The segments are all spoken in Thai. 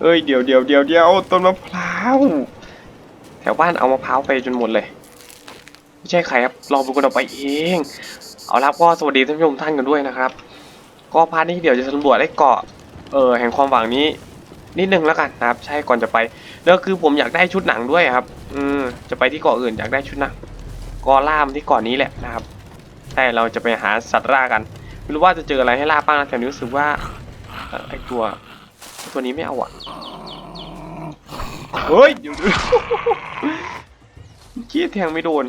เอ้ยเดี๋ยวเดี๋ยวเดี๋ยวเดี๋ยวต้นมะพร้าวแถวบ้านเอามะพร้าวไปจนหมดเลยไม่ใช่ใครครับเราเป็นคนเอาไปเอง เอาละก็สวัสดีท่านผู้ชมท่านกันด้วยนะครับ ก็พาร์ทนี้เดี๋ยวจะสำรวจไอ้เกาะเออแห่งความหวังนี้ นิดนึงแล้วกันนะครับ ใช่ก่อนจะไปแล้วคือผมอยากได้ชุดหนังด้วยครับ อืมจะไปที่เกาะอื่นอยากได้ชุดหนังก็ล่ามที่เกาะนี้แหละนะครับใช่เราจะไปหาสัตว์ล่ากันไม่รู้ว่าจะเจออะไรให้ล่าบ้างนะแต่รู้สึกว่าเอ่อไอตัว ตัวนี้ไม่เอาอะเฮ้ยเดี๋ยวเดี๋ยวขี้แทงไม่โดน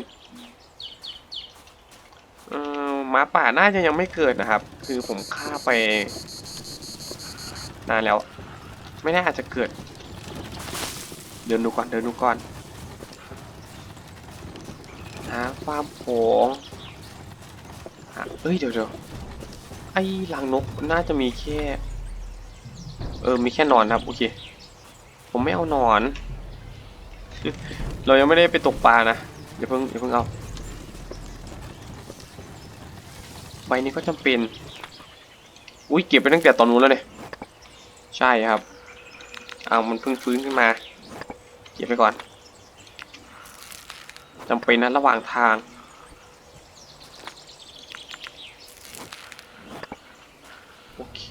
เออหมาป่าน่าจะยังไม่เกิดนะครับ คือผมฆ่าไปนานแล้ว ไม่น่าจะเกิด เดินดูก่อนเดินดูก่อนหาฟาร์มโผงหาเอ้ยเดี๋ยวเดี๋ยวไอ้ลังนกน่าจะมีแค่ เออ มีแค่นอนครับ โอเค ผมไม่เอานอน เรายังไม่ได้ไปตกปลานะอย่าเพิ่งอย่าเพิ่งเอา ใบนี้ก็จำเป็น อุ้ยเก็บไปตั้งแต่ตอนนู้นแล้วเนี่ย ใช่ครับ เอามันเพิ่งฟื้นขึ้นมา เก็บไปก่อนจำเป็นนะระหว่างทางโอเค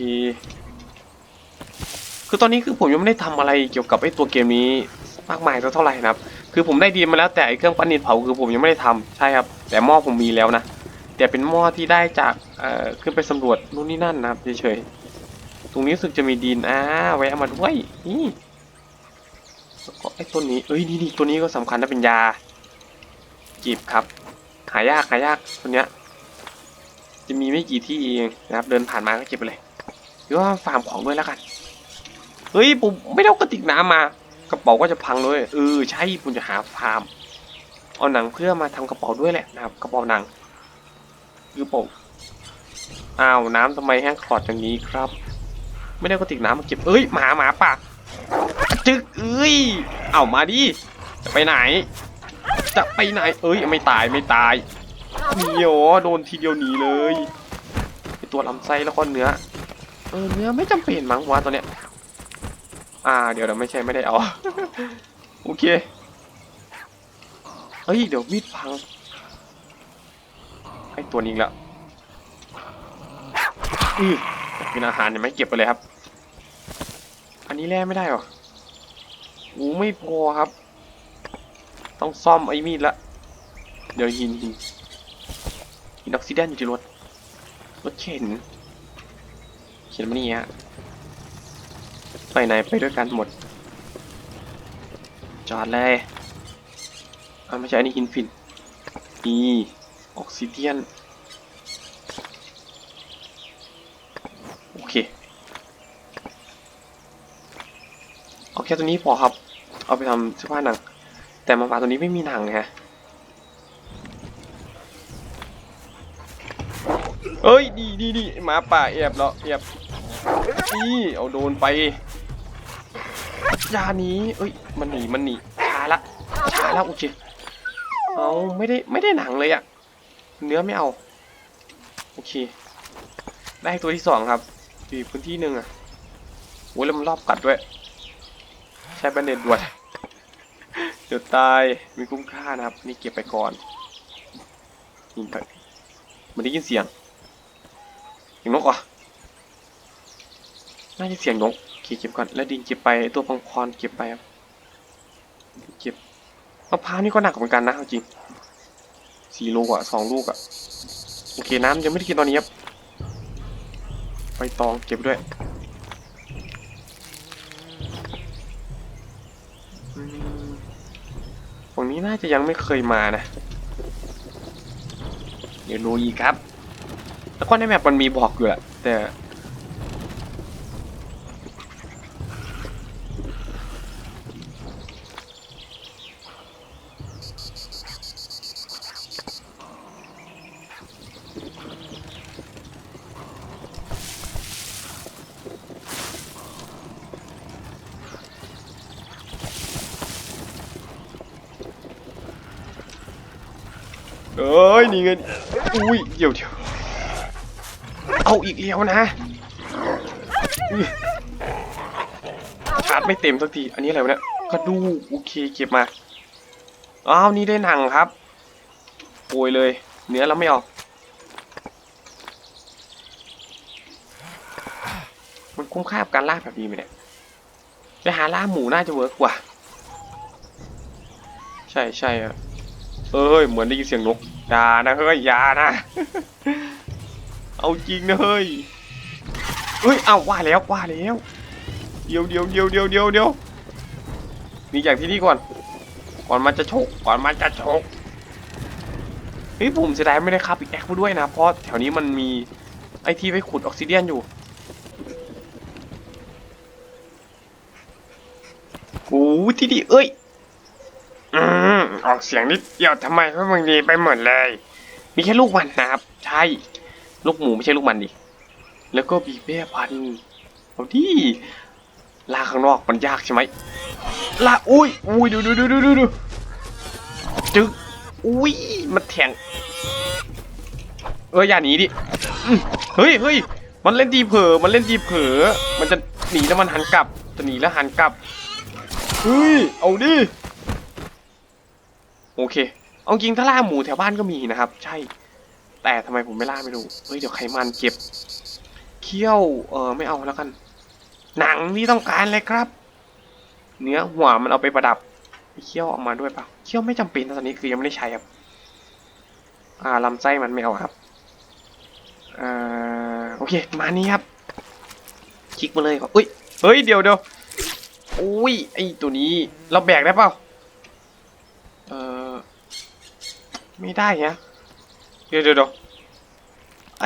คือตอนนี้คือผมยังไม่ได้ทำอะไรเกี่ยวกับไอ้ตัวเกมนี้มากมายสักเท่าไหร่นะครับ คือผมได้ดีมาแล้วแต่ไอ้เครื่องปั้นดินเผาคือผมยังไม่ได้ทำใช่ครับ แต่หม้อผมมีแล้วนะ แต่เป็นหม้อที่ได้จากเอ่อขึ้นไปสำรวจนู่นนี่นั่นนะครับเฉยๆ ตรงนี้รู้สึกจะมีดินอ่าแวะมาด้วยนี่แล้วก็ไอ้ต้นนี้เอ้ยนี่นี่ตัวนี้ก็สำคัญนะเป็นยาจีบครับ หายากหายากตัวเนี้ย จะมีไม่กี่ที่เองนะครับ เดินผ่านมาก็เก็บไปเลยหรือว่าฟาร์มของด้วยแล้วกัน เฮ้ยผมไม่ได้เอากระติกน้ำมา กระเป๋าก็จะพังเลยเออใช่ผมจะหาฟาร์มเอาหนังเพื่อมาทำกระเป๋าด้วยแหละนะครับ กระเป๋าหนังคือผมอ้าวน้ำทำไมแห้งขอดอย่างนี้ครับ ไม่ได้กระติกน้ำมาเก็บเอ้ยหมาหมาป่าจึกเอ้ยเอามาดิจะไปไหน จะไปไหน เอ้ยไม่ตายไม่ตายหนีอ๋อโดนทีเดียวหนีเลยไอตัวลำไส้แล้วก็เนื้อเออเนื้อไม่จำเป็นมั้งวะตัวเนี้ย อ่า เดี๋ยวเราไม่ใช่ไม่ได้เอา โอเค เฮ้ย เดี๋ยวมีดพังไอตัวนี้ล้วอือกินอาหารเห็นไหมเก็บไปเลยครับ อันนี้แล่ไม่ได้หรอโอ้ไม่พอครับ ต้องซ่อมไอ้มีดละ เดี๋ยวหินหินหินออกซิเดนอยู่ที่รถ รถเข็น เข็นมานี่ฮะ ไปไหนไปด้วยกันหมด จอดเลยอ่าไม่ใช่อันนี้หินฟินนี่ออกซิเดียน โอเค เอาแค่ตัวนี้พอครับ เอาไปทำเสื้อผ้าหนัง แต่มาปลาตัวนี้ไม่มีหนังฮะเอ้ย ดีดีดีหมาป่าแอบแล้วแอบนี่เอาโดนไป ยานี้เอ้ย มันหนี มันหนี ช้าละ ช้าแล้วโอเคเอาไม่ได้ ไม่ได้หนังเลยอะ เนื้อไม่เอา โอเค ได้ตัวที่สองครับอีกพื้นที่หนึ่งอะโอ้ยแล้วมันรอบกัดด้วย ใช้แบนเด็ดด่วนเดี๋ยวตาย มีคุ้มค่านะครับ นี่เก็บไปก่อนยิงไปมันได้ยินเสียงเสียงนกอะน่าจะเสียงนก โอเคเก็บก่อน แล้วดินเก็บไปตัวพังพรเก็บไปครับเก็บมะพร้าวนี่ก็หนักเหมือนกันนะเอาจริงสี่ลูกอะสองลูกอะโอเคน้ำยังไม่ได้กินตอนนี้ครับใบตองเก็บด้วยอืมฝั่งนี้น่าจะยังไม่เคยมานะ เดี๋ยวดูอีกครับ แล้วก็ในแมปมันมีบอกอยู่แหละแต่ เอ้ยนี่ไงอุ้ยเดี๋ยวเดี๋ยวเอาอีกแล้วนะชาร์จไม่เต็มสักที อันนี้อะไรวะเนี่ยกระดูกโอเคเก็บมา อ้าวนี่ได้หนังครับโอยเลย เนื้อเราไม่ออก มันคุ้มค่ากับการล่าแบบนี้ไหมเนี่ยไปหาล่าหมูน่าจะเวิร์กกว่า ใช่ใช่อะเอ้ย เหมือนได้ยินเสียงนก อย่านะเฮ้ยอย่านะ เอาจริงนะเฮ้ยเฮ้ยเอาว่าแล้วว่าแล้วเดี๋ยวเดี๋ยวเดี๋ยวเดี๋ยวเดี๋ยวเดี๋ยวมีอย่างที่นี่ก่อน ก่อนมันจะชกก่อนมันจะชกเฮ้ยผมเสียดายไม่ได้ครับอีกแอคมาด้วยนะ เพราะแถวนี้มันมีไอที่ไว้ขุดออกซิเดียนอยู่โอ้ที่ดีเอ้ย ออกเสียงนิดเดียวทำไมเพราะมึงดีไปหมดเลย มีแค่ลูกมันนะครับ ใช่ ลูกหมูไม่ใช่ลูกมันดิ แล้วก็บีบแม่พันเอาดิลาข้างนอกมันยากใช่ไหมลาอุ้ยอุ้ยดูดูดูดูดูดูจึ๊กอุ้ยมันแทงเอออย่าหนีดิเฮ้ยเฮ้ยมันเล่นดีเผลอมันเล่นดีเผลอมันจะหนีแล้วมันหันกลับจะหนีแล้วหันกลับเฮ้ยเอาดิ โอเค เอาจริงถ้าล่าหมูแถวบ้านก็มีนะครับ ใช่ แต่ทำไมผมไม่ล่าไม่รู้เฮ้ยเดี๋ยวไขมันเก็บ เคี้ยว เออไม่เอาแล้วกัน หนังที่ต้องการเลยครับ เนื้อหัวมันเอาไปประดับเคี้ยวออกมาด้วยเปล่าเคี้ยวไม่จำเป็นตอนนี้คือยังไม่ได้ใช้ครับ อ่าลำไส้มันไม่เอาครับอ่าโอเค มานี้ครับ คลิกมาเลยครับอุ้ยเฮ้ยเดี๋ยวเดี๋ยวอุ้ยไอตัวนี้เราแบกได้เปล่า เออไม่ได้ฮะเดี๋ยวเดี๋ยวเดี๋ยวไอ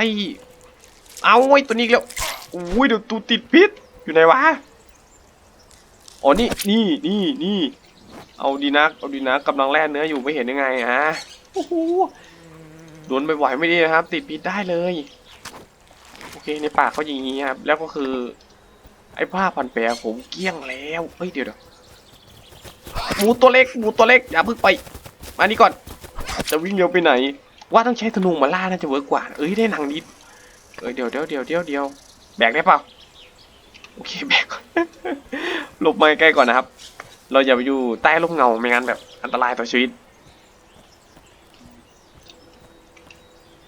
เอาไอ้ตัวนี้แล้วอุ้ยเดี๋ยวตูติดพิษอยู่ไหนวะอ๋อนี่นี่นี่นี่เอาดีนักเอาดีนักกำลังแล่เนื้ออยู่ไม่เห็นยังไงฮะโอ้โหโดนบ่อยๆไม่ดีนะครับ ติดพิษได้เลยโอเคในปากเขาอย่างนี้ครับแล้วก็คือ ไอ้ผ้าพันแผลผมเกี้ยงแล้วเฮ้ยเดี๋ยวเดี๋ยว หมูตัวเล็กหมูตัวเล็กอย่าเพิ่งไปมานี่ก่อน จะวิ่งเร็วไปไหน ว่าต้องใช้ธนูมาล่าน่าจะเวิร์กกว่า เอ้ยได้หนังนิดเอ้ยเดี๋ยวเดี๋ยวเดี๋ยวเดี๋ยวเดี๋ยวแบกได้เปล่าโอเคแบกก่อนหลบมาใกล้ก่อนนะครับ เราอย่าไปอยู่ใต้ร่มเงาไม่งั้นแบบอันตรายต่อชีวิต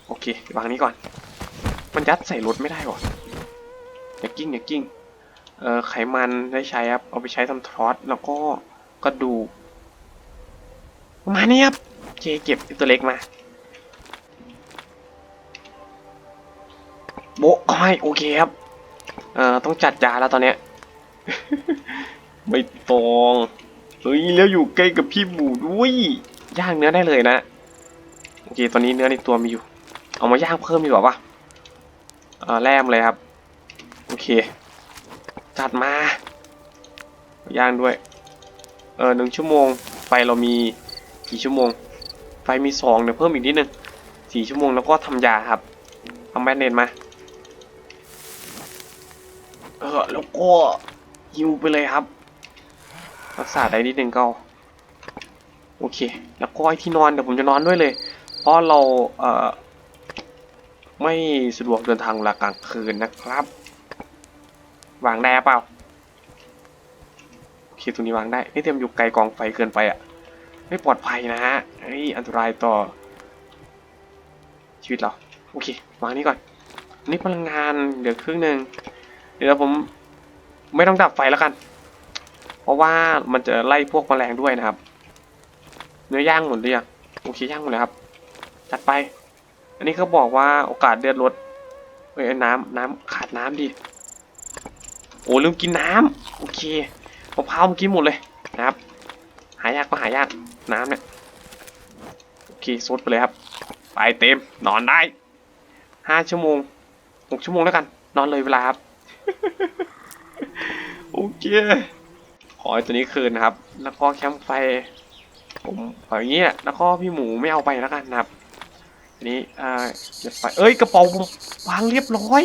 โอเควางนี้ก่อน มันยัดใส่รถไม่ได้หรออย่ากิ้งอย่ากิ้งเอ่อไขมันได้ใช้ครับเอาไปใช้ทำทรอสแล้วก็ กระดูกมาณนี้ครับเคเก็บตัวเล็กมาโบะให้โอเคครับ เอ่อต้องจัดยาแล้วตอนเนี้ยไม่ตองเฮ้ยแล้วอยู่ใกล้กับพี่หมูด้วยย่างเนื้อได้เลยนะโอเคตอนนี้เนื้อในตัวมีอยู่ เอามาย่างเพิ่มดีกว่าปะเอ่อแลมเลยครับ โอเค จัดมา ย่างด้วย เออหนึ่งชั่วโมงไฟเรามีกี่ชั่วโมง ไฟมีสองเดี๋ยวเพิ่มอีกนิดนึงสี่ชั่วโมงแล้วก็ทำยาครับทำแบนเนตมาเออแล้วก็ฮิวไปเลยครับ รักษาได้นิดนึงก็โอเค แล้วก็ไอที่นอนเดี๋ยวผมจะนอนด้วยเลย เพราะเราเอ่อไม่สะดวกเดินทางเวลากลางคืนนะครับ วางได้เปล่า เคตรงนี้วางได้นี่เตรียมอยู่ไกลกองไฟเกินไปอะ ไม่ปลอดภัยนะฮะเฮ้ยอันตรายต่อ ชีวิตเรา โอเควางนี้ก่อน นี่พลังงานเดี๋ยวครึ่งหนึ่งเดี๋ยวผมไม่ต้องดับไฟแล้วกัน เพราะว่ามันจะไล่พวกแมลงด้วยนะครับ เนื้อย่างหมดหรือยังโอเคย่างหมดเลยครับ จัดไป อันนี้เขาบอกว่าโอกาสเดือดลดเฮ้ยน้ำน้ำขาดน้ำดิโอ้ลืมกินน้ำโอเค มะพร้าวเมื่อกี้หมดเลยนะครับ หายากก็หายากน้ำเนี่ยโอเคซดไปเลยครับ ไปเต็มนอนได้ห้าชั่วโมงหกชั่วโมงแล้วกัน นอนเลยเวลาครับโอเคขออ้ตัวนี้คืนนะครับ แล้วก็แคมป์ไฟผมขออย่างนี้แหละแล้วก็พี่หมูไม่เอาไปแล้วกันนะครับนี้อ่าเก็บไฟเอ้ยกระเป๋าผมวางเรียบร้อย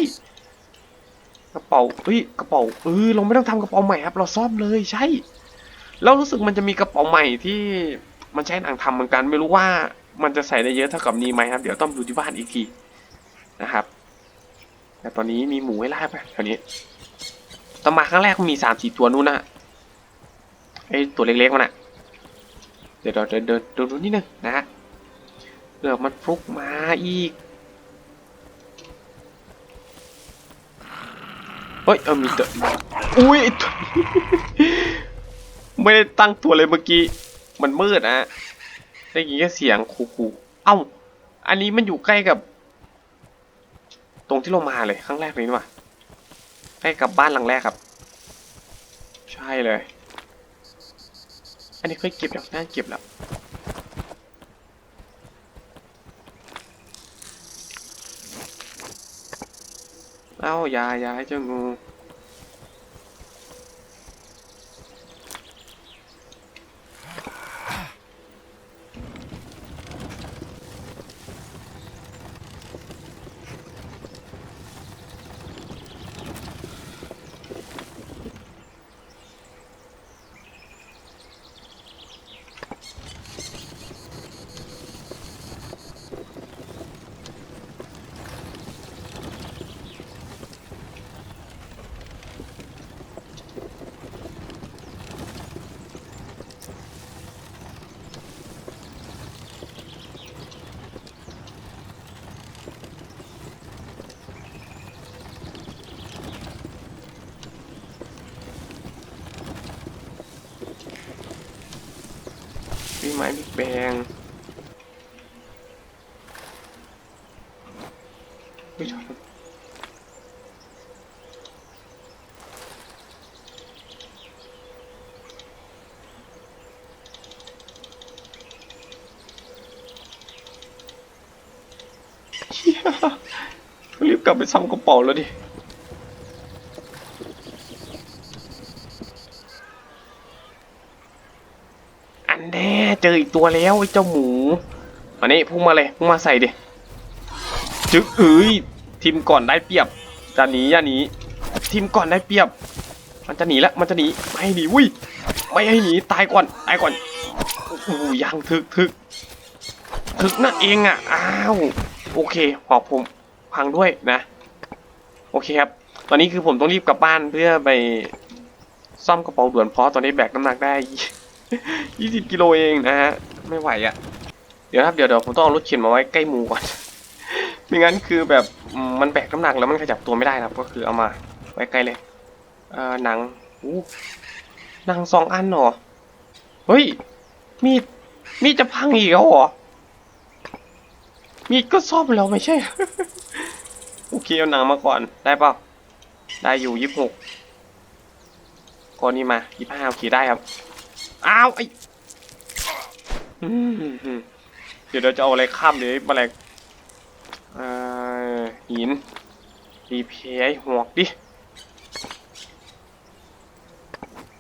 กระเป๋าเอ้ยกระเป๋าเออเราไม่ต้องทำกระเป๋าใหม่ครับ เราซ่อมเลยใช่แล้วรู้สึกมันจะมีกระเป๋าใหม่ที่มันใช้หนังทำเหมือนกัน ไม่รู้ว่ามันจะใส่ได้เยอะเท่ากับนี้ไหมครับ เดี๋ยวต้องดูที่บ้านอีกทีนะครับ แต่ตอนนี้มีหมูให้ล่าไปแถวนี้ตอมาครั้งแรกมีสามสี่ตัวนู้นนะไอตัวเล็กๆมันอะเดี๋ยวเราเดินเดินเดินดูนิดนึงนะฮะเดี๋ยวมันฟลุกมาอีก เฮ้ยเออมีตัวอุ้ยไอ้ตัวไม่ได้ตั้งตัวเลยเมื่อกี้ มันมืดนะได้ยินแค่เสียงคูๆเอ้า อันนี้มันอยู่ใกล้กับ ตรงที่เรามาเลยครั้งแรกเลยนี่ว่าใกล้กับบ้านหลังแรกครับ ใช่เลย อันนี้เคยเก็บแล้วน่าเก็บแล้ว เอ้ายายาให้เจ้างู มีไม้ บิ๊กแบงไม่ชอบเรียรีบกลับไปซ่อมกระเป๋าแล้วดิ อันแน่ เจออีกตัวแล้วไอ้เจ้าหมูอันนี้พุ่งมาเลยพุ่งมาใส่ดิจึ๊กเอ้ยทีมก่อนได้เปรียบจะหนีอย่าหนีทีมก่อนได้เปรียบ มันจะหนีแล้วมันจะหนีไม่ให้หนีอุ้ยไม่ให้หนีตายก่อนตายก่อนโอ้ยังถึกถึกถึกนั่นเองอะอ้าวโอเคขอบผมพังด้วยนะ โอเคครับ ตอนนี้คือผมต้องรีบกลับบ้านเพื่อไปซ่อมกระเป๋าด่วนเพราะตอนนี้แบกน้ำหนักได้ 20กิโลเองนะฮะ ไม่ไหวอะ่ะ เดี๋ยวครับเดี๋ยวเดี๋ยวผมต้องเอารถเข็นมาไว้ใกล้มูก่อน ไม่งั้นคือแบบมันแบกน้ำหนักแล้วมันขยับตัวไม่ได้นะครับ ก็คือเอามาไว้ใกล้เลย เอ่อหนังอู้หนังสองอันเหรอ เฮ้ย มีด มีดจะพังอีกแล้วเหรอ มีดก็ซ่อมแล้วไม่ใช่ โอเคเอาหนังมาก่อน ได้ปล่าได้อยู่ยี่สิบหกก้อนนี้มายี่สิบห้าโอเคได้ครับ อ้าวไอเดี๋ยวเราจะเอาอะไรข้ามเดี๋ยวแมลงเอ่อหินรีเพย์หวกดิ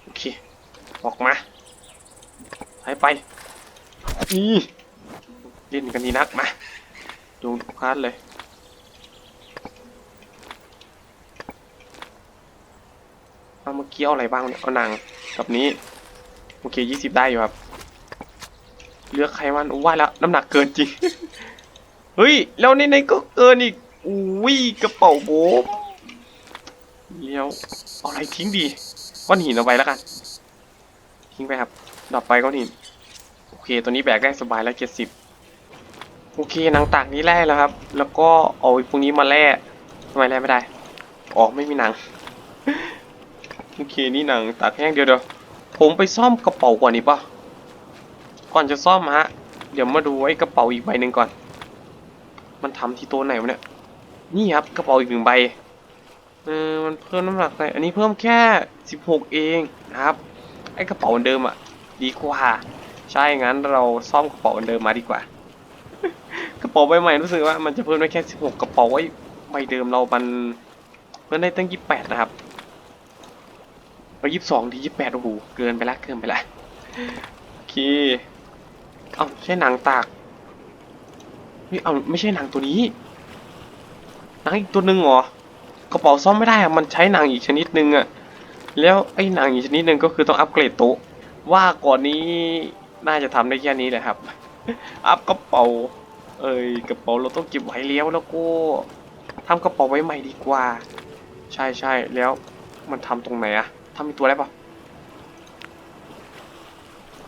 โอเค ออกมาไปไป นี่เล่นกันดีนักมาดูทุกคลาสเลยเอาเมื่อกี้เอาอะไรบ้างเนี่ย เอาหนังกับนี้ โอเคยี่สิบได้อยู่ครับ เลือกใครมันว่าแล้วน้ำหนักเกินจริง เฮ้ย แล้วในในก็เกินอีกอุ้ยกระเป๋าโบมเลี้ยวเอาอะไรทิ้งดีก้อนหินเอาไปแล้วกัน ทิ้งไปครับดรอปไปก้อนหินโอเค ตัวนี้แบกได้สบายแล้วเจ็ดสิบโอเคหนังตากนี้แร่แล้วครับ แล้วก็เอาไอ้พวกนี้มาแร่ทำไมแร่ไม่ได้อ๋อไม่มีหนัง โอเค นี่หนังตากแห้งเดียวเดียว ผมไปซ่อมกระเป๋าก่อนดีป่ะก่อนจะซ่อมฮะ เดี๋ยวมาดูไอ้กระเป๋าอีกใบหนึ่งก่อน มันทำที่ตัวไหนวะเนี่ย นี่ครับกระเป๋าอีกหนึ่งใบ เออ มันเพิ่มน้ำหนักไปอันนี้เพิ่มแค่สิบหกเองนะครับ ไอ้กระเป๋าเดิมอะ ดีกว่า ใช่ งั้นเราซ่อมกระเป๋าเดิมมาดีกว่า กระเป๋าใบใหม่รู้สึกว่ามันจะเพิ่มได้แค่สิบหกกระเป๋าไว้ใบเดิมเรามันเพิ่มได้ตั้งยี่สิบแปดนะครับ เอายี่สิบสองดียี่สิบแปดโอ้โหเกินไปละเกินไปละโอเคเอาใช่หนังตากนี่เอาไม่ใช่หนังตัวนี้หนังอีกตัวหนึ่งเหรอกระเป๋าซ่อมไม่ได้อะมันใช้หนังอีกชนิดหนึ่งอะแล้วไอ้หนังอีกชนิดหนึ่งก็คือต้องอัปเกรดโต๊ะว่าก่อนนี้น่าจะทำได้แค่นี้แหละครับ อัพกระเป๋า เอ้ยกระเป๋าเราต้องเก็บไว้แล้วแล้วก็ทำกระเป๋าไว้ใหม่ดีกว่า ใช่ใช่แล้วมันทำตรงไหนอะ ทำมีตัวอะไรปะ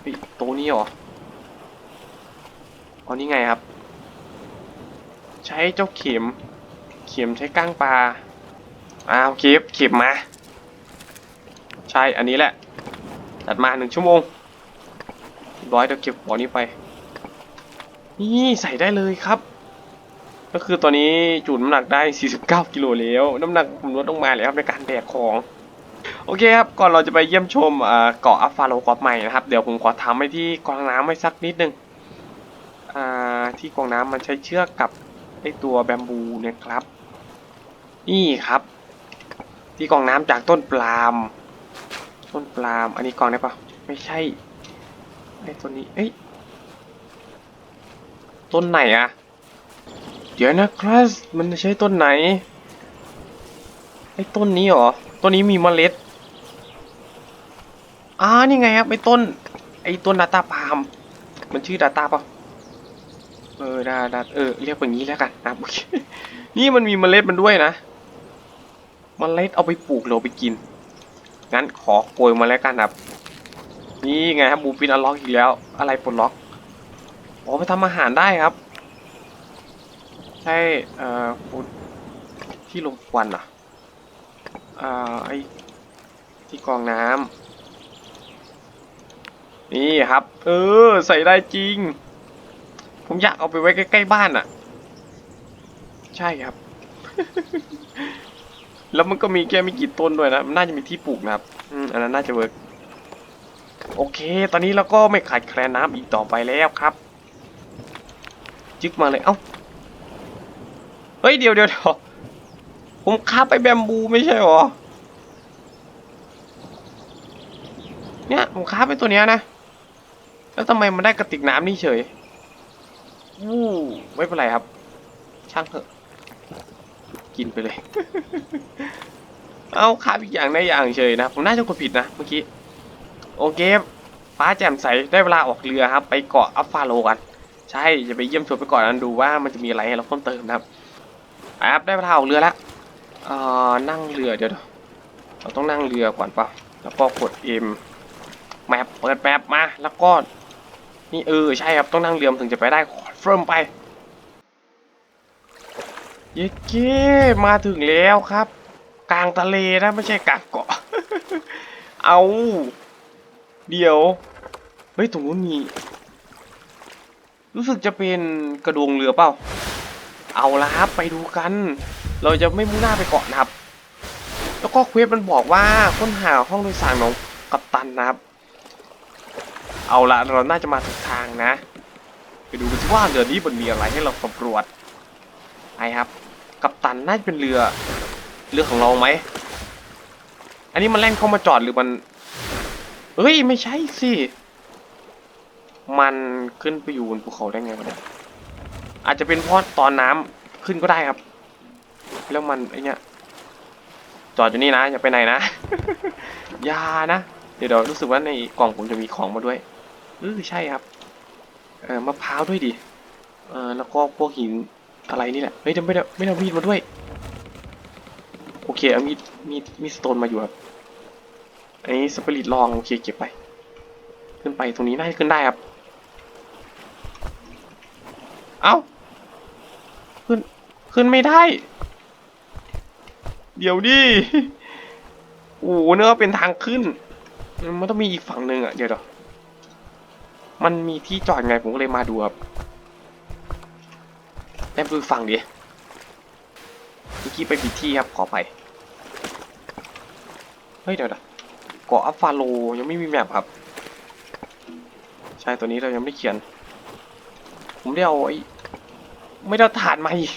เฮ้ยตัวนี้เหรออ๋อนี่ไงครับ ใช้เจ้าเข็ม เข็มใช้ก้างปลาอ้าวเก็บเข็มมา ใช่อันนี้แหละตัดมาหนึ่งชั่วโมงร้อยเดี๋ยวเก็บหัวนี้ไป นี่ใส่ได้เลยครับ ก็คือตอนนี้จุดน้ำหนักได้ 49 กิโลแล้ว น้ำหนักผมลดลงมาแล้วครับในการแบกของ โอเคครับ ก่อนเราจะไปเยี่ยมชมเกาะอัฟฟาโลเกาะใหม่นะครับ เดี๋ยวผมขอทำให้ที่กองน้ำไว้สักนิดนึงอ่าที่กองน้ำมันใช้เชือกกับไอตัวแบมบูเนี่ยครับ นี่ครับ ที่กองน้ำจากต้นปาล์มต้นปาล์มอันนี้กองได้ปะไม่ใช่ไอตัวนี้เอ้ยต้นไหนอะเดี๋ยวนะครับมันใช้ต้นไหนไอต้นนี้เหรอ ต้นนี้มีเมล็ดอ่านี่ไงครับไอ้ต้น ไอ้ต้นดาตาปาล์มมันชื่อดาตาปะเออดาดาเออเรียกแบบนี้แล้วกันนะนี่มันมีเมล็ดมันด้วยนะเมล็ดเอาไปปลูกเราไปกิน งั้นขอโกยมาแล้วกันครับ นี่ไงครับบูปินอล็อกอีกแล้ว อะไรปลดล็อกอ๋อไปทำอาหารได้ครับ ใช่เอ่อที่ลมควันเหรอะ อ่าไอที่กองน้ำนี่ครับ เออ ใส่ได้จริง ผมอยากเอาไปไว้ใกล้ ๆ บ้านอะ ใช่ครับ แล้วมันก็มีแค่ไม่กี่ต้นด้วยนะ มันน่าจะมีที่ปลูกนะครับ อืมอันนั้นน่าจะเวิร์กโอเค ตอนนี้เราก็ไม่ขาดแคลนน้ำอีกต่อไปแล้วครับ จึกมาเลย เอ้า เฮ้ย เดี๋ยวเดี๋ยวเดี๋ยว ผมคาบไปแบมบูไม่ใช่หรอ เนี่ยผมคาบไปตัวเนี้ยนะ แล้วทำไมมันได้กระติกน้ำนี่เฉยวู้ไม่เป็นไรครับ ช่างเถอะ กินไปเลย เอาคาบอีกอย่างได้อย่างเฉยนะ ผมน่าจะกดผิดนะเมื่อกี้ โอเค ฟ้าแจ่มใส ได้เวลาออกเรือครับ ไปเกาะอัฟฟาโลกัน ใช่ จะไปเยี่ยมชมไปก่อนนั้นดูว่ามันจะมีอะไรให้เราเพิ่มเติมนะครับอะครับได้เวลาออกเรือแล้วเอ่อนั่งเรือเดี๋ยวเราต้องนั่งเรือก่อนเปล่าแล้วก็กด M แมปเปิดแมปมาแล้วก็นี่เออใช่ครับต้องนั่งเรือมถึงจะไปได้คอนเฟิร์มไปเย้เก้มาถึงแล้วครับ กลางทะเลนะไม่ใช่กลางเกาะ เอาเดี๋ยวเฮ้ยตรงนู้นมีรู้สึกจะเป็นกระดวงเรือเปล่า เอาละครับไปดูกัน เราจะไม่มุ่งหน้าไปเกาะนะครับ แล้วก็เควสมันบอกว่าค้นหาห้องโดยสารของกัปตันนะครับ เอาละเราน่าจะมาถูกทางนะ ไปดูกันสิว่าเรือนี้มันมีอะไรให้เราสำรวจไปครับ กัปตันน่าจะเป็นเรือเรือของเราไหม อันนี้มันแล่นเข้ามาจอดหรือมัน เอ้ยไม่ใช่สิ มันขึ้นไปอยู่บนภูเขาได้ไงวะเนี่ยอาจจะเป็นเพราะตอนน้ำขึ้นก็ได้ครับ แล้วมันไอเนี้ยจอดอยู่นี่นะอย่าไปไหนนะอย่านะเดี๋ยวเดี๋ยวรู้สึกว่าในกล่องผมจะมีของมาด้วยเออใช่ครับเออมะพร้าวด้วยดิเออแล้วก็พวกหินอะไรนี่แหละเฮ้ยไม่ได้ไม่ได้เอามีดมาด้วย โอเคเอามีดมีดมีดสโตนมาอยู่ครับอันนี้สปิริตลองโอเคเก็บไป ขึ้นไปตรงนี้น่าจะขึ้นได้ครับ เอ้าขึ้นขึ้นไม่ได้ เดี๋ยวดิโอ้โหเนื้อเป็นทางขึ้น มันต้องมีอีกฝั่งหนึ่งอะ เดี๋ยวเดี๋ยวมันมีที่จอดไงผมก็เลยมาดูครับแต้มดูฝั่งดิเมื่อกี้ไปผิดที่ครับขอไป เฮ้ยเดี๋ยวเดี๋ยวเกาะอัฟฟาโลยังไม่มีแมปครับ ใช่ตัวนี้เรายังไม่เขียน ผมได้เอาไอ้ไม่ได้เอาถ่านมาอีก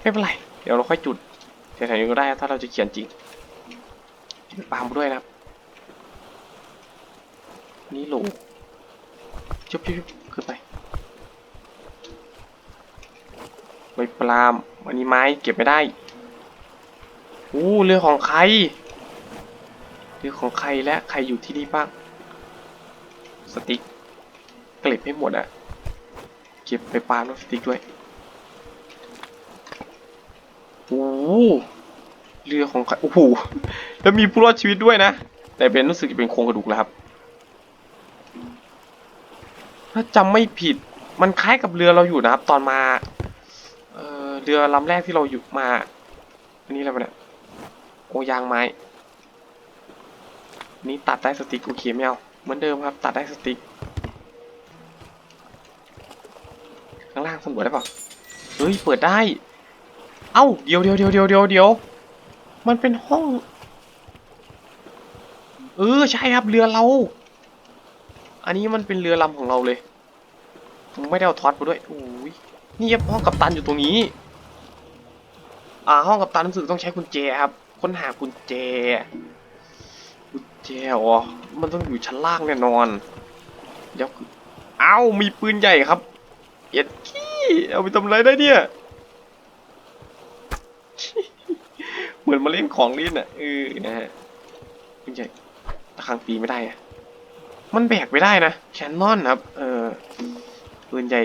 ไม่เป็นไร เดี๋ยวเราค่อยจุด แถวๆนี้ก็ได้ถ้าเราจะเขียนจริงปามด้วยนะครับ นี่โหลจุบจุบจุบขึ้นไปใบปลามอันนี้ไม้เก็บไม่ได้อู้เรือของใครเรือของใครและใครอยู่ที่นี่บ้างสติ๊กเกล็ดให้หมดอะเก็บไปปาล์มแล้วสติ๊กด้วยโอ้ เรือของใครโอ้โหแล้วมีผู้รอดชีวิตด้วยนะ แต่เป็นรู้สึกจะเป็นโครงกระดูกแล้วครับ ถ้าจำไม่ผิดมันคล้ายกับเรือเราอยู่นะครับ ตอนมาเออเรือลำแรกที่เราอยู่มา อันนี้อะไรวะเนี่ยโอยางไม้นี่ตัดได้สติกโอเคไม่เอาเหมือนเดิมครับ ตัดได้สติกข้างล่างสำรวจได้ปะเฮ้ย เปิดได้ เอ้า เดี๋ยวเดี๋ยวเดี๋ยวเดี๋ยวเดี๋ยว มันเป็นห้อง เออใช่ครับเรือเรา อันนี้มันเป็นเรือลำของเราเลยไม่ได้เอาท็อตมาด้วยโอ้ยนี่ครับห้องกัปตันอยู่ตรงนี้ อ่าห้องกัปตันรู้สึกต้องใช้กุญแจครับ ค้นหากุญแจ กุญแจอ๋อมันต้องอยู่ชั้นล่างแน่นอน เดี๋ยวเอ้ามีปืนใหญ่ครับ เอ็ดขี้เอาไปทำอะไรได้เนี่ย มือนมาเล่นของเล่นอะเออนะฮะปืนใหญ่ตะคังตีไม่ได้อะมันแบกไม่ได้นะแคนนอนครับ เออปืนใหญ่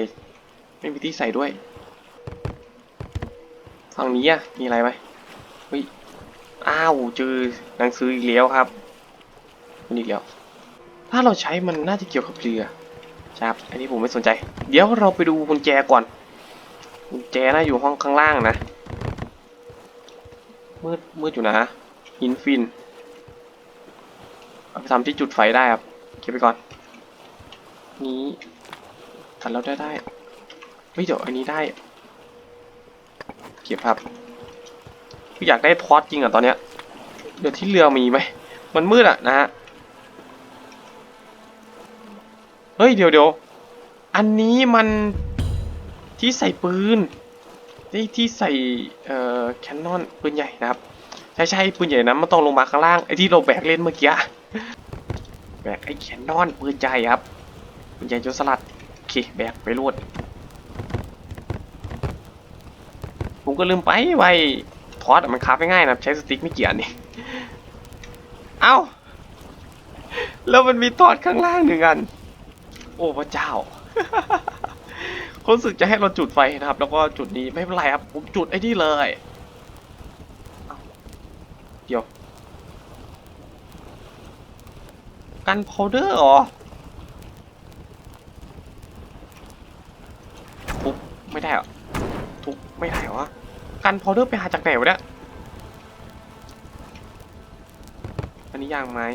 ไม่มีที่ใส่ด้วยฝั่งนี้อะมีอะไรไหมเฮ้ยอ้าวเจอหนังสืออีกแล้วครับมันอีกแล้ว ถ้าเราใช้มันน่าจะเกี่ยวกับเรือครับ อันนี้ผมไม่สนใจ เดี๋ยวเราไปดูกุญแจก่อนกุญแจน่าอยู่ห้องข้างล่างนะ มืดมืดอยู่นะหินฟินเอาไปทำที่จุดไฟได้ครับเก็บไปก่อน นี้ตัดแล้วได้ได้เฮ้ยเดี๋ยวอันนี้ได้ เก็บครับอยากได้ทอสจริงอะตอนเนี้ยเดี๋ยวที่เรือมีไหมมันมืดอะนะฮะเฮ้ยเดี๋ยวเดี๋ยวอันนี้มันที่ใส่ปืน ที่ที่ใส่เอ่อแคนนอนปืนใหญ่นะครับ ใช่ใช่ปืนใหญ่นะมันต้องลงมาข้างล่างไอ้ที่เราแบกเล่นเมื่อกี้แบกไอ้แคนนอนปืนใหญ่ครับปืนใหญ่จรสลัดโอเคแบกไปรวดผมก็ลืมไปไว้ทอสอะมันคราฟง่ายนะใช้สติ๊กไม่เกี่ยนนี่เอ้าแล้วมันมีทอดข้างล่างหนึ่งอัน โอ้พระเจ้า รู้สึกจะให้เราจุดไฟนะครับ แล้วก็จุดนี้ไม่เป็นไรครับ ผมจุดไอ้นี่เลยเอ้าเดี๋ยว กันพาวเดอร์เหรอทุบไม่ได้เหรอทุบไม่ได้เหรอกันพาวเดอร์ไปหาจากไหนวะเนี่ยอันนี้ยางไม้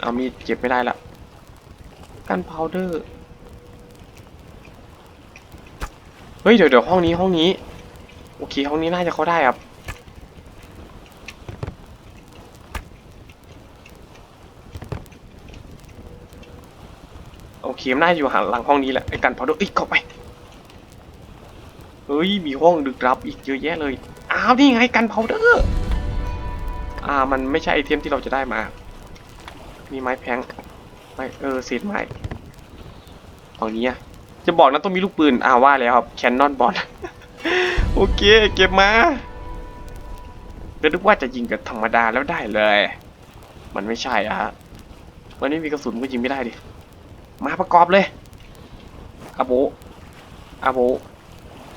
เอามีดเก็บไม่ได้ละกันพาวเดอร์ เฮ้ยเดี๋ยวเดี๋ยวห้องนี้ห้องนี้ โอเคห้องนี้น่าจะเข้าได้ครับโอเคมันน่าจะอยู่หลังห้องนี้แหละไอ้กันพาวเดอร์เอ้ยเข้าไปเฮ้ยมีห้องดึกลับอีกเยอะแยะเลยอ้าวนี่ไงกันพาวเดอร์อ่ามันไม่ใช่ไอเทมที่เราจะได้มา มีไม้แพงไม้เออเศษไม้ฝั่งนี้อะ จะบอกนะต้องมีลูกปืน อ่าว่าแล้วครับแคนนอนบอลโอเค เก็บมาก็นึกว่าจะยิงกับธรรมดาแล้วได้เลย มันไม่ใช่อะฮะมันไม่มีกระสุนก็ยิงไม่ได้ดิ มาประกอบเลยอาโบอาโบ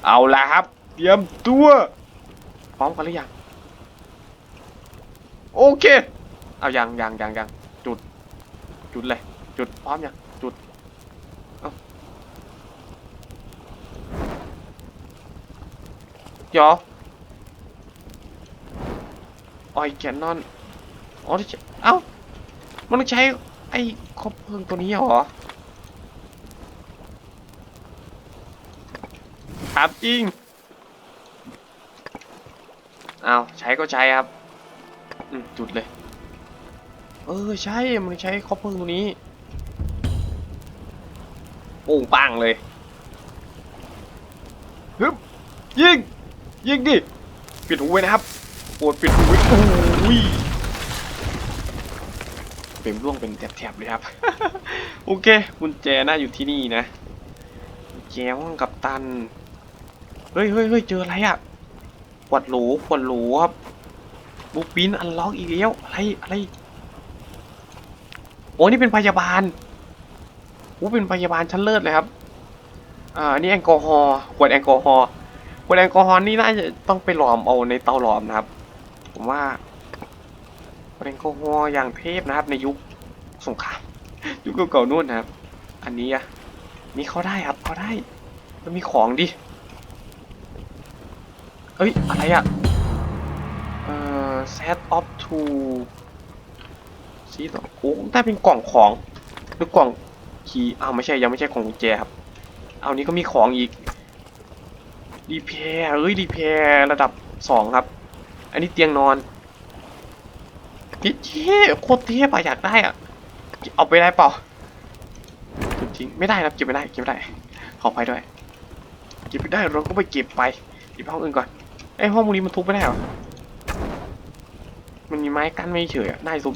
เอาละครับ เตรียมตัวพร้อมกันหรือยัง โอเค เอายังยังยังยังจุด จุดเลย จุดพร้อมยังจุด เอา เดี๋ยวออยแคนนอนอ๋อที่จะเอ้า มันต้องใช้ไอ้คบเพลิงตัวนี้เหรอถามจริงเอาใช้ก็ใช้ครับจุดเลย เออใช่มันใช้คอปเปอร์ตัวนี้โป่งปังเลยฮึบยิง ยิงดิ ปิดหูไว้นะครับโปรดปิดหูไว้โอ้ยเป็นร่วงเป็นแถบๆเลยครับ โอเคกุญแจน่าอยู่ที่นี่นะกุญแจห้องกับตัน เฮ้ยเฮ้ยเฮ้ยเจออะไรอะขวดโหลขวดโหลครับบูปินอันล็อกอีกแล้วอะไรอะไรโอ้นี่เป็นพยาบาลโอ้เป็นพยาบาลชั้นเลิศเลยครับอ่าอันนี้แอลกอฮอล์ขวดแอลกอฮอล์ ขวดแอลกอฮอล์นี่น่าจะต้องไปหลอมเอาในเตาหลอมนะครับ ผมว่าแอลกอฮอล์อย่างเทพนะครับ ในยุคสงครามยุคเก่าๆนู่นนะครับ อันนี้อะนี่เขาได้ครับเขาได้ มันมีของดิเอ้ย อะไรอะเอ่อ set of two ซีต่อโอ้ได้เป็นกล่องของหรือกล่องคีย์อ้าวไม่ใช่ยังไม่ใช่ของกุญแจครับ เอานี้ก็มีของอีก ดีเพย์เอ้ยดีเพย์ระดับสองครับ อันนี้เตียงนอนพี่เท่โคตรเท่อะอยากได้อะเอาไปได้เปล่าจริงๆไม่ได้ครับเก็บไม่ได้เก็บไม่ได้ ขอไปด้วย เก็บไม่ได้เราก็ไปเก็บไปเก็บห้องอื่นก่อนไอห้องพวกนี้มันทุบไม่ได้หรอมันมีไม้กั้นไม่เฉยอะได้สุด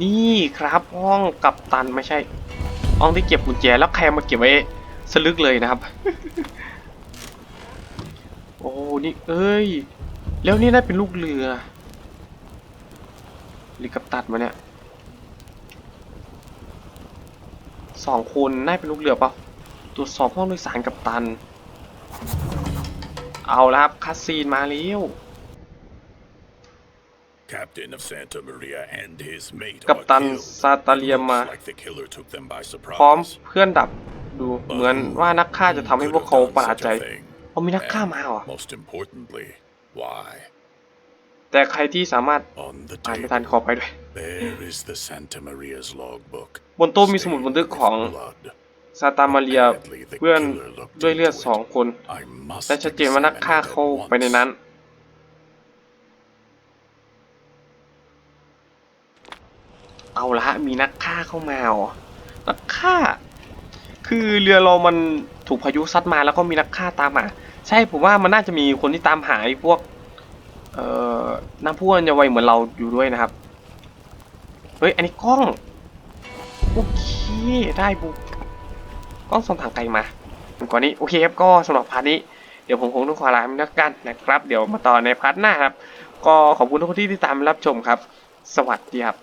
นี่ครับห้องกับตันไม่ใช่ห้องที่เก็บกุญแจแล้วใครมาเก็บไว้ สลึกเลยนะครับ โอ้ นี่ เอ้ย แล้วนี่น่าเป็นลูกเรือหรือกับตัดมาเนี่ยสองคนน่าเป็นลูกเรือเปล่าตรวจสอบห้องโดยสารกับตัน เอาละครับคัสซีนมาแล้ว Captain of Santa Maria and his mate กัป are ตัน killed. ซาตาเลียม Looks มา like the killer took them by พร้อม surprise. เพื่อนดับ ดูเหมือนว่านักฆ่าจะทำให้พวกเขาประหลาดใจ Could have done such a thing. เอามีนักฆ่ามาเหรอ Most importantly, why? แต่ใครที่สามารถ On the อ่านไม่ทัน table, ขอไปด้วย there is the Santa Maria's logbook. บนโต๊ะมีสมุดบันทึกของ Stained with blood. ซาตามาเรีย Apparently, the เพื่อน killer looked ด้วยเลือด into สอง it. คน I must และชัดเจนว่านักฆ่า examine it เข้า at ไปใน once. นั้น เอาละมีนักฆ่าเข้ามาเหรอนักฆ่า คือเรือเรามันถูกพายุซัดมาแล้วก็มีนักฆ่าตามมาใช่ผมว่ามันน่าจะมีคนที่ตามหาพวก เอ่อน้ำพุอัญวัยเหมือนเราอยู่ด้วยนะครับเฮ้ยอันนี้กล้องโอเคได้บุกกล้องส่องทางไกลมาก่อนนี้โอเคครับก็สำหรับพาร์ทนี้เดี๋ยวผมคงต้องขอลาไปแล้วกันนะครับ เดี๋ยวมาต่อในพาร์ทหน้าครับ ก็ขอบคุณทุกคนที่ติดตามรับชมครับ สวัสดีครับ